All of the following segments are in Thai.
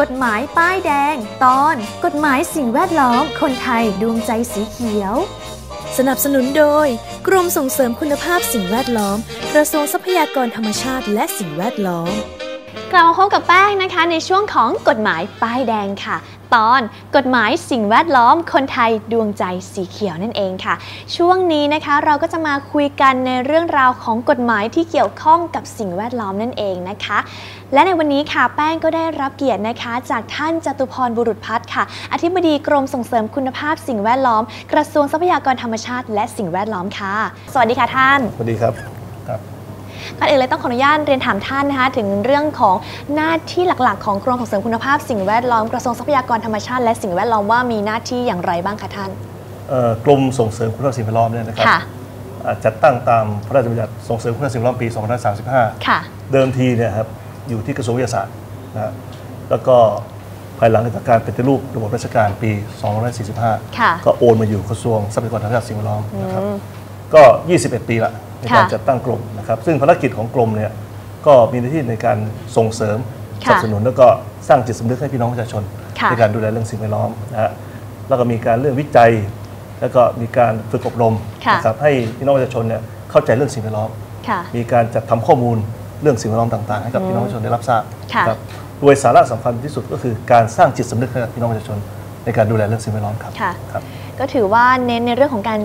กฎหมายป้ายแดง ตอน กฎหมายสิ่งแวดล้อม คนไทยดวงใจสีเขียว สนับสนุนโดย กรมส่งเสริมคุณภาพสิ่งแวดล้อม กระทรวงทรัพยากรธรรมชาติและสิ่งแวดล้อม กลับมาพบกับแป้งนะคะในช่วงของกฎหมายป้ายแดงค่ะ ตอนกฎหมายสิ่งแวดล้อมคนไทยดวงใจสีเขียวนั่นเองค่ะ ช่วงนี้นะคะเราก็จะมาคุยกันในเรื่องราวของกฎหมายที่เกี่ยวข้องกับสิ่งแวดล้อมนั่นเองนะคะ และในวันนี้ค่ะแป้งก็ได้รับเกียรตินะคะ จากท่านจตุพรบุรุษพัฒน์ค่ะ อธิบดีกรมส่งเสริมคุณภาพสิ่งแวดล้อม กระทรวงทรัพยากรธรรมชาติ และสิ่งแวดล้อมค่ะ สวัสดีค่ะท่าน สวัสดีครับครับ ก่อนอื่นเลยต้องขออนุญาตเรียนถามท่านนะคะถึงเรื่องของหน้าที่หลักๆ ของกรมส่งเสริมคุณภาพสิ่งแวดล้อมกระทรวงทรัพยากรธรรมชาติ และสิ่งแวดล้อมว่ามีหน้าที่อย่างไรบ้างคะท่านเอ่อกรมส่งเสริมคุณภาพสิ่งแวดล้อมเนี่ยนะครับค่ะอ่าจัดตั้งตามพระราชบัญญัติส่งเสริมคุณภาพสิ่งแวดล้อมปี 2535ค่ะเดิมทีเนี่ยครับอยู่ที่กระทรวงวิทยาศาสตร์นะฮะแล้วก็ภายหลังจากการปฏิรูประบบราชการปี 2545ค่ะก็โอนมาอยู่กระทรวงทรัพยากรธรรมชาติสิ่งแวดล้อมนะครับอืม ก็ 21 ปีละในการค่ะจัดตั้งกรมนะครับ ซึ่งภารกิจของกรมเนี่ยก็มีหน้าที่ในการส่งเสริมค่ะสนับสนุนแล้วก็สร้างจิตสำนึกให้พี่น้องประชาชนค่ะในการดูแลเรื่องสิ่งแวดล้อมนะฮะแล้วก็มีการเรื่องวิจัย แล้วก็มีการฝึกอบรมค่ะนะครับให้พี่น้องประชาชนเนี่ยเข้าใจเรื่องสิ่งแวดล้อมค่ะมีการจัดทำข้อมูลเรื่องสิ่งแวดล้อมต่างๆ ให้กับพี่น้องประชาชนได้รับทราบค่ะครับโดยสาระสำคัญที่สุดก็คือการสร้างจิตสำนึกให้กับพี่น้องประชาชนในการดูแลเรื่องสิ่งแวดล้อมครับค่ะครับ ก็ถือว่าเน้นในเรื่องของการ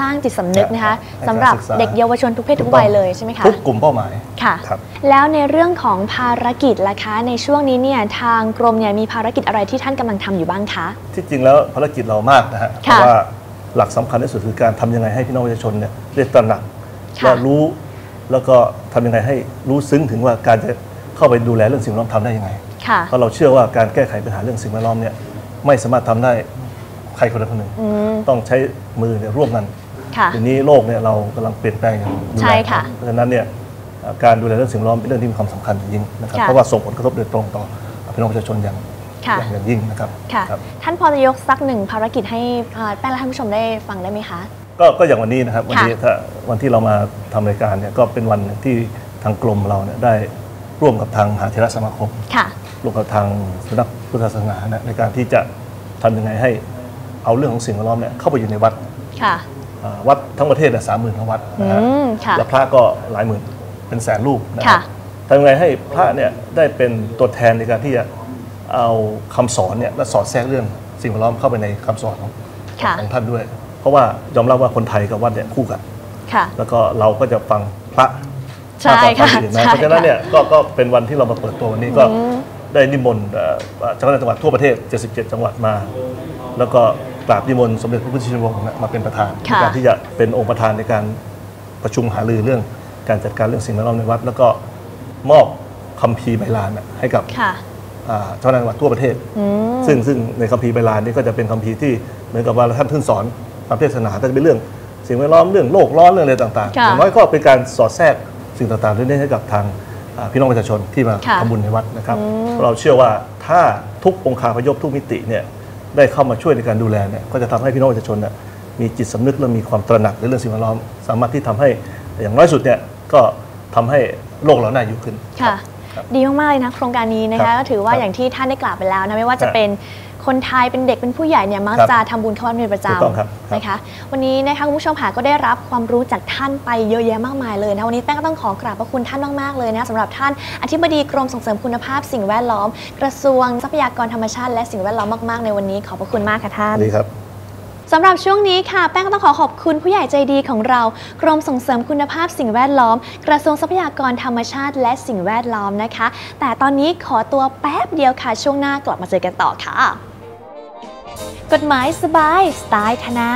สร้างจิตสำนึกนะคะให้การสำหรับศึกษาเด็กเยาวชนทุกเพศทุกวัยเลยใช่ไหมคะ ทุกกลุ่มเป้าหมาย ค่ะ ครับ แล้วในเรื่องของภารกิจล่ะคะ ในช่วงนี้เนี่ยทางกรมเนี่ยมีภารกิจอะไรที่ท่านกำลังทำอยู่บ้างคะ ที่จริงแล้วภารกิจเรามากนะฮะเพค่ะราะว่าหลักสำคัญที่สุดคือการทำยังไงให้พี่น้องประชาชนเนี่ยได้ตระหนักค่ะ และรู้ แล้วก็ทำยังไงให้รู้ซึ้งถึงว่าการจะเข้าไปดูแลเรื่องสิ่งแวดล้อมทำได้ยังไง ค่ะ เพราะเราเชื่อว่าการแก้ไขปัญหาเรื่องสิ่งแวดล้อมเนี่ยไม่สามารถทำได้ ใครคนใดคนหนึ่งอืม ต้องใช้มือเนี่ยร่วมกันค่ะทีนี้โลกเนี่ยเรากำลังเปลี่ยนแปลงอย่างรุนใช่แรงค่ะเพราะฉะนั้นเนี่ยเอ่อการดูแลเรื่องสิ่งแวดล้อมเป็นเรื่องที่มีความสำคัญอย่างยิ่งนะครับค่ะ เพราะว่าส่งผลกระทบโดยตรงต่อพี่น้องประชาชนอย่างค่ะ อย่างอย่างยิ่งนะครับค่ะ ครับ ท่านพอจะยกสักหนึ่งภารกิจให้อ่าแป้งและท่านผู้ชมได้ฟังได้ไหมคะ ก็ก็อย่างวันนี้นะครับวันนี้ค่ะถ้าวันที่เรามาทำรายการเนี่ยก็เป็นวันหนึ่งที่ทางกรมเราเนี่ยได้ร่วมกับทางมหาเทรสมาคมค่ะ ร่วมกับทางสำนักพุทธศาสนานะในการที่จะทำยังไงให้ เอาเรื่องของสิ่งแวดล้อมเนี่ยเข้าไปอยู่ในวัดค่ะอ่าวัดทั้งประเทศสามหมื่นกว่าวัดนะฮะอืมค่ะและพระก็หลายหมื่นเป็นแสนรูปนะค่ะทำยังไงให้พระเนี่ยได้เป็นตัวแทนในการที่จะเอาคำสอนเนี่ยและสอดแทรกเรื่องสิ่งแวดล้อมเข้าไปในคำสอนของค่ะของท่านด้วย เพราะว่ายอมรับว่าคนไทยกับวัดเนี่ยคู่กันค่ะแล้วก็เราก็จะฟังพระใช่มากกว่าค่ะนอื่นใช่นะเพราะฉะนั้นเนี่ยก็ก็เป็นวันที่เรามาเปิดตัววันนี้ก็อืมได้นิมนต์เอ่อเจ้าคณะจังหวัดทั่วประเทศ 77 จังหวัดมา แล้วก็ กราบนิมนต์สมเด็จพระพุทธชินวงศ์นะมาเป็นประธานในค่ะการที่จะเป็นองค์ประธานในการประชุมหารือเรื่องการจัดการเรื่องสิ่งแวดล้อมในวัด แล้วก็มอบคัมภีร์ใบลานน่ะให้กับค่ะอ่าเจ้าคณะจังหวัดทั่วประเทศอืมซึ่งซึ่งในคัมภีร์ใบลานนี่ก็จะเป็นคัมภีร์ที่เหมือนกับว่าท่านขึ้นสอนตามเทศนาก็จะเป็นเรื่องสิ่งแวดล้อมเรื่องโลกร้อนเรื่องอะไรต่างๆค่ะอย่างน้อยก็เป็นการสอดแทรกสิ่งต่างๆเรื่องนี้ให้กับทางอ่าพี่น้องประชาชนที่มาค่ะทำบุญในวัดนะครับอืมเราเชื่อว่าถ้าทุกองค์คาพยพทุกมิติเนี่ย ได้เข้ามาช่วยในการดูแลเนี่ยก็จะทำให้พี่น้องประชาชนเนี่ยมีจิตสำนึกและมีความตระหนักในเรื่องสิ่งแวดล้อม สามารถที่ทำให้อย่างน้อยสุดเนี่ยก็ทำให้โลกเราน่าอยู่ขึ้นค่ะครับดีมากๆเลยนะโครงการนี้นะครัคะบก็ถือว่าครับอย่างที่ท่านได้กล่าวไปแล้วนะไม่ว่าจะครับเป็น คนไทยเป็นเด็กเป็นผู้ใหญ่เนี่ยมักครับจะทำบุญเข้าวัดเป็นประจถูกต้องครับครับำนะคะ วันนี้นะคะคุณผู้ชมค่ะก็ได้รับความรู้จากท่านไปเยอะแยะมากมายเลยนะวันนี้แป้งก็ต้องขอกราบพระคุณท่านมากๆเลยนะสำหรับท่านอธิบดีกรมส่งเสริมคุณภาพสิ่งแวดล้อม กระทรวงทรัพยากรธรรมชาติและสิ่งแวดล้อมมากๆในวันนี้ขอบพระคุณมากค่ะท่านดีครับสำหรับช่วงนี้ค่ะ แป้งก็ต้องขอขอบคุณผู้ใหญ่ใจดีของเรา กรมส่งเสริมคุณภาพสิ่งแวดล้อม กระทรวงทรัพยากรธรรมชาติและสิ่งแวดล้อมนะคะ แต่ตอนนี้ขอตัวแป๊บเดียวค่ะ ช่วงหน้ากลับมาเจอกันต่อค่ะ กฎหมายสบายสไตล์ธนา